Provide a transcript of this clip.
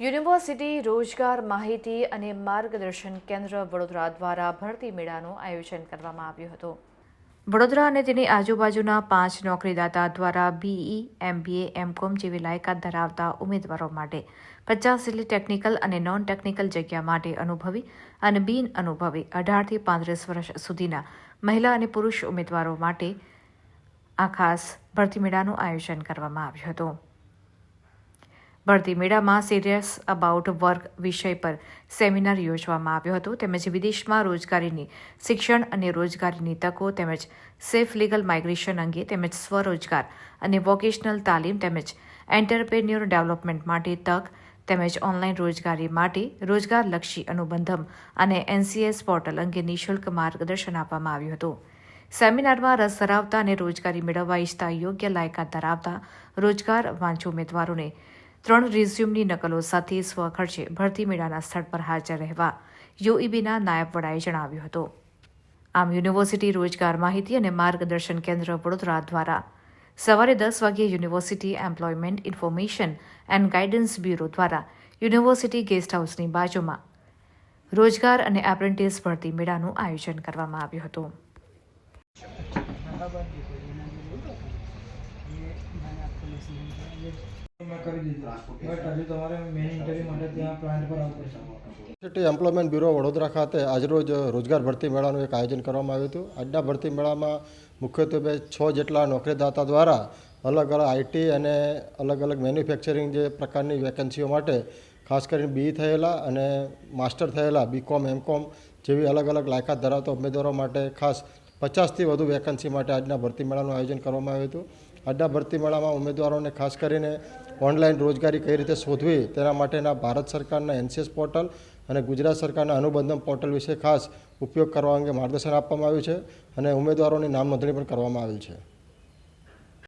University રોજગાર માહિતી અને માર્ગદર્શન કેન્દ્ર વડોદરા દ્વારા ભરતી મેળાનું આયોજન કરવામાં આવ્યું હતું. વડોદરા અને તેની આજુબાજુના પાંચ નોકરીદાતા દ્વારા બીઈ એમબીએ એમકોમ જેવી લાયકાત ધરાવતા ઉમેદવારો માટે પચાસ જેટલી ટેકનિકલ અને નોન ટેકનિકલ જગ્યા માટે અનુભવી અને બિન અનુભવી અઢારથી પાંત્રીસ વર્ષ સુધીના મહિલા અને પુરુષ ઉમેદવારો માટે આ ખાસ ભરતી મેળાનું આયોજન કરવામાં આવ્યું હતું. ભરતી મેળામાં સિરિયસ અબાઉટ વર્ક વિષય પર સેમિનાર યોજવામાં આવ્યો હતો. તેમજ વિદેશમાં રોજગારીની શિક્ષણ અને રોજગારીની તકો તેમજ સેફ લીગલ માઇગ્રેશન અંગે તેમજ સ્વરોજગાર અને વોકેશનલ તાલીમ તેમજ એન્ટરપ્રેન્યોર ડેવલપમેન્ટ માટે તક તેમજ ઓનલાઈન રોજગારી માટે રોજગારલક્ષી અનુબંધમ અને એનસીએસ પોર્ટલ અંગે નિઃશુલ્ક માર્ગદર્શન આપવામાં આવ્યું હતું. સેમિનારમાં રસ ધરાવતા અને રોજગારી મેળવવા ઈચ્છતા યોગ્ય લાયકાત ધરાવતા રોજગાર વાંચુ ઉમેદવારોને ત્રણ રિઝ્યુમની નકલો સાથે સ્વખર્ચે ભરતી મેળાના સ્થળ પર હાજર રહેવા યુઈબીના નાયબ વડાએ જણાવ્યું હતું. આમ યુનિવર્સિટી રોજગાર માહિતી અને માર્ગદર્શન કેન્દ્ર વડોદરા દ્વારા સવારે દસ વાગ્યે university employment information and guidance bureau દ્વારા યુનિવર્સિટી ગેસ્ટ હાઉસની બાજુમાં રોજગાર અને એપ્રેન્ટિસ ભરતી મેળાનું આયોજન કરવામાં આવ્યું હતું. એમ્પ્લોયમેન્ટ બ્યુરો વડોદરા ખાતે આજરોજ રોજગાર ભરતી મેળાનું એક આયોજન કરવામાં આવ્યું હતું. આજના ભરતી મેળામાં મુખ્યત્વે છ જેટલા નોકરીદાતા દ્વારા અલગ અલગ આઈટી અને અલગ અલગ મેન્યુફેક્ચરિંગ જે પ્રકારની વેકેન્સીઓ માટે ખાસ કરીને બી થયેલા અને માસ્ટર થયેલા બીકોમ એમકોમ જેવી અલગ અલગ લાયકાત ધરાવતા ઉમેદવારો માટે ખાસ પચાસથી વધુ વેકન્સી માટે આજના ભરતી મેળાનું આયોજન કરવામાં આવ્યું હતું. આજના ભરતી મેળામાં ઉમેદવારોને ખાસ કરીને ઓનલાઈન રોજગારી કઈ રીતે શોધવી તેના માટેના ભારત સરકારના એનસીએસ પોર્ટલ અને ગુજરાત સરકારના અનુબંધમ પોર્ટલ વિશે ખાસ ઉપયોગ કરવા અંગે માર્ગદર્શન આપવામાં આવ્યું છે અને ઉમેદવારોની નામ નોંધણી પણ કરવામાં આવી છે.